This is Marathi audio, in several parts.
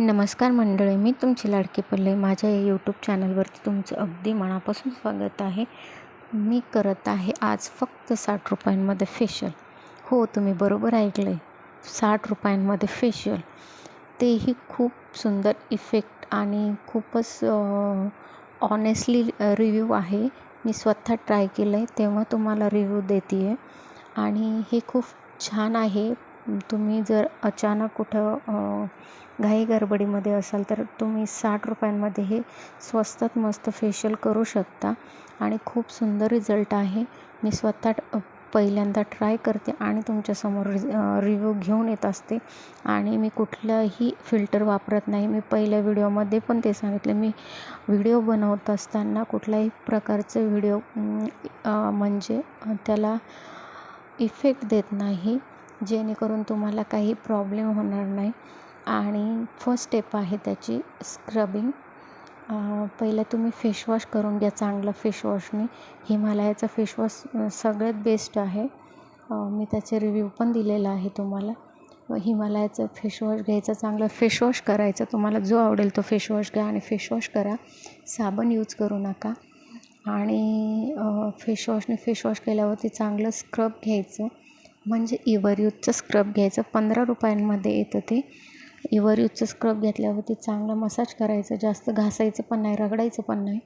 नमस्कार मंडळी मी तुमची लाडकी पल्ले. माझ्या या यूट्यूब चॅनलवरती तुमचं अगदी मनापासून स्वागत आहे. मी करत आहे आज फक्त साठ रुपयांमध्ये फेशियल हो तुम्ही बरोबर ऐकलं आहे साठ रुपयांमध्ये फेशियल तेही खूप सुंदर इफेक्ट आणि खूपच ऑनेस्टली रिव्ह्यू आहे. मी स्वतः ट्राय केलं आहे तेव्हा तुम्हाला रिव्ह्यू देते आहे आणि हे खूप छान आहे. तुम्ही जर अचानक कुठं घाई गडबडीमध्ये असाल तर तुम्ही साठ रुपयांमध्ये हे स्वस्तात मस्त फेशियल करू शकता. आणि खूप सुंदर रिझल्ट आहे. मी स्वतः पहिल्यांदा ट्राय करते आणि तुमच्यासमोर रिव्ह्यू घेऊन येत असते. आणि मी कुठलंही फिल्टर वापरत नाही. मी पहिल्या व्हिडिओमध्ये पण ते सांगितलं. मी व्हिडिओ बनवत असताना कुठल्याही प्रकारचे व्हिडिओ म्हणजे त्याला इफेक्ट देत नाही. जेणेकरून तुम्हाला काही प्रॉब्लेम होणार नाही. आणि फर्स्ट स्टेप आहे त्याची स्क्रबिंग पहिलं तुम्ही फेशवॉश करून घ्या चांगलं फेशवॉशने हिमालयाचा फेशवॉश सगळ्यात बेस्ट आहे. मी त्याचे रिव्ह्यू पण दिलेला आहे तुम्हाला. हिमालयाचं फेशवॉश घ्यायचं चांगलं फेशवॉश करायचं. तुम्हाला जो आवडेल तो फेशवॉश घ्या आणि फेशवॉश करा. साबण यूज करू नका. आणि फेशवॉशने फेशवॉश केल्यावरती चांगलं स्क्रब घ्यायचं. म्हणजे इवरयूथचं स्क्रब घ्यायचं. पंधरा रुपयांमध्ये येतं ते. इवरयूथचं स्क्रब घेतल्यावरती चांगलं मसाज करायचं. जास्त घासायचं पण नाही रगडायचं पण नाही.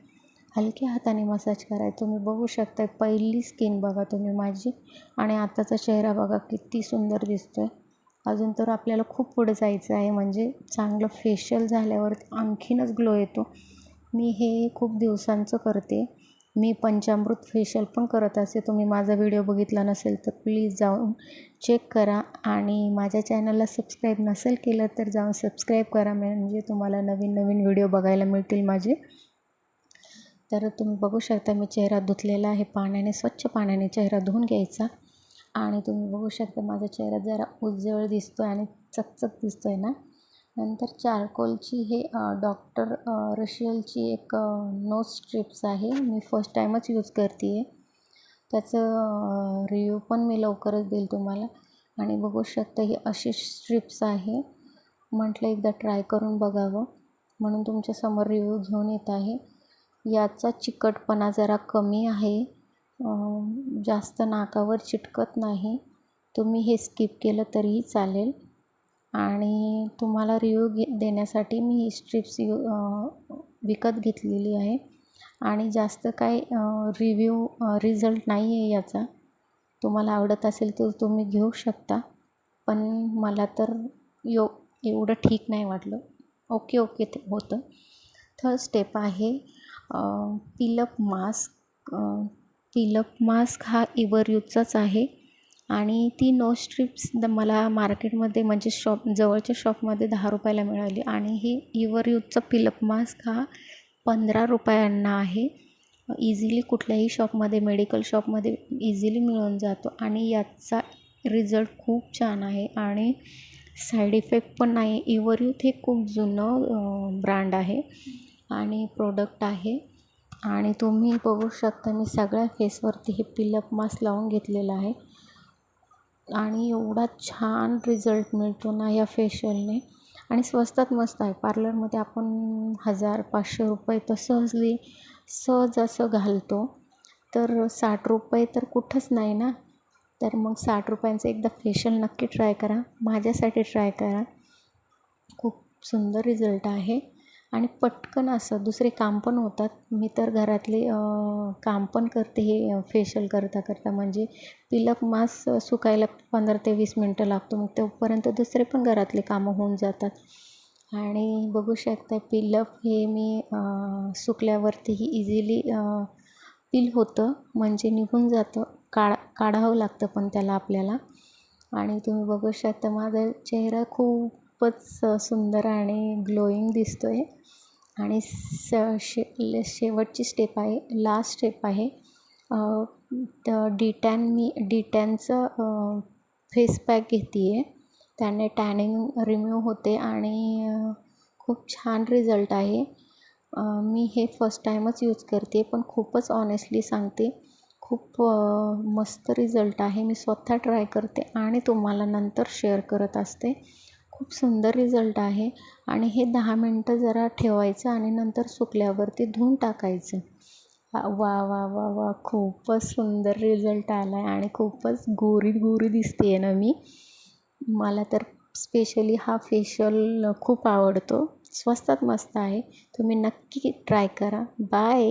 हलक्या हाताने मसाज करायचं. तुम्ही बघू शकता पहिली स्किन बघा तुम्ही माझी. आणि आताचा चेहरा बघा किती सुंदर दिसतो आहे अजून तर आपल्याला खूप पुढे जायचं आहे. म्हणजे चांगलं फेशियल झाल्यावर आणखीनच ग्लो येतो. मी हे खूप दिवसांचं करते. मी पंचामृत फेशियल पण करत असते. तुम्ही माझा व्हिडिओ बघितला नसेल तर प्लीज जाऊन चेक करा. आणि माझ्या चॅनलला सबस्क्राईब नसेल केलं तर जाऊन सबस्क्राईब करा. म्हणजे तुम्हाला नवीन नवीन व्हिडिओ बघायला मिळतील माझे. तर तुम्ही बघू शकता मी चेहरा धुतलेला आहे पाण्याने स्वच्छ पाण्याने चेहरा धुवून घ्यायचा. आणि तुम्ही बघू शकता माझा चेहरा जरा उज्जवळ दिसतो आहे आणि चकचक दिसतो आहे ना. नंतर चारकोलची हे डॉक्टर रशियलची एक नोज स्ट्रिप्स आहे. मी फर्स्ट टाईमच यूज करते आहे त्याचं रिव्ह्यू पण मी लवकरच देईल तुम्हाला. आणि बघू शकता ही अशी स्ट्रिप्स आहे. म्हटलं एकदा ट्राय करून बघावं. म्हणून तुमच्यासमोर रिव्ह्यू घेऊन येत आहे. याचा चिकटपणा जरा कमी आहे. जास्त नाकावर चिटकत नाही. तुम्ही हे स्किप केलं तरीही चालेल. आणि तुम्हाला रिव्ह्यू घे देण्यासाठी मी ही स्ट्रिप्स यू विकत घेतलेली आहे. आणि जास्त काय रिव्ह्यू रिझल्ट नाही आहे याचा. तुम्हाला आवडत असेल तर तुम्ही घेऊ शकता. पण मला तर यो एवढं ठीक नाही वाटलं. ओके ओके ते होतं. थर्ड स्टेप आहे पिलअप मास्क पिलअप मास्क हा इव्हरयूजचाच आहे. आणि ती नो स्ट्रिप्स द मला मार्केटमध्ये म्हणजे शॉप जवळच्या शॉपमध्ये दहा रुपयाला मिळाली. आणि ही इवर यूजचा पिलअप मास्क हा पंधरा रुपयांना आहे. इझिली कुठल्याही शॉपमध्ये मेडिकल शॉपमध्ये इझिली मिळून जातो. आणि याचा रिझल्ट खूप छान आहे. आणि साईड इफेक्ट पण नाही. इवरयूथ हे खूप जुनं ब्रँड आहे आणि प्रोडक्ट आहे. आणि तुम्ही बघू शकता मी सगळ्या फेसवरती हे पिलअप मास्क लावून घेतलेलं आहे. आणि एवढा छान रिझल्ट मिळतो ना या फेशियलने आणि स्वस्तात मस्त आहे. पार्लरमध्ये आपण हजार पाचशे रुपये तर सहजली सहज असं घालतो. तर साठ रुपये तर कुठंच नाही ना? तर मग साठ रुपयांचं एकदा फेशियल नक्की ट्राय करा. माझ्यासाठी ट्राय करा. खूप सुंदर रिझल्ट आहे. आणि पटकन असं दुसरे काम पण होतात. मी तर घरातले काम पण करते हे फेशियल करता करता म्हणजे पिलप मास सुकायला पंधरा ते वीस मिनटं लागतो. मग तोपर्यंत दुसरे पण घरातले कामं होऊन जातात. आणि बघू शकता पिलप हे मी सुकल्यावरतीही इझिली पिल होतं. म्हणजे निघून जातं. काढा काढावं लागतं पण त्याला आपल्याला. आणि तुम्ही बघू शकता माझा चेहरा खूपच सुंदर आणि ग्लोईंग दिसतो आहे आणि स शे शेवटची स्टेप आहे लास्ट स्टेप आहे. डी टॅन मी डी टॅनचं फेस पॅक घेते आहे त्याने टॅनिंग रिमूव्ह होते आणि खूप छान रिझल्ट आहे. मी हे फर्स्ट टाईमच यूज करते पण खूपच ऑनेस्टली सांगते खूप मस्त रिझल्ट आहे. मी स्वतः ट्राय करते आणि तुम्हाला नंतर शेअर करत असते. खूप सुंदर रिझल्ट आहे आणि हे दहा मिनटं जरा ठेवायचं आणि नंतर सुकल्यावरती धुवून टाकायचं. वा वा वा वा खूपच सुंदर रिझल्ट आला आहे आणि खूपच गोरी गोरी दिसते आहे ना मी. मला तर स्पेशली हा फेशियल खूप आवडतो. स्वस्तात मस्त आहे. तुम्ही नक्की ट्राय करा. बाय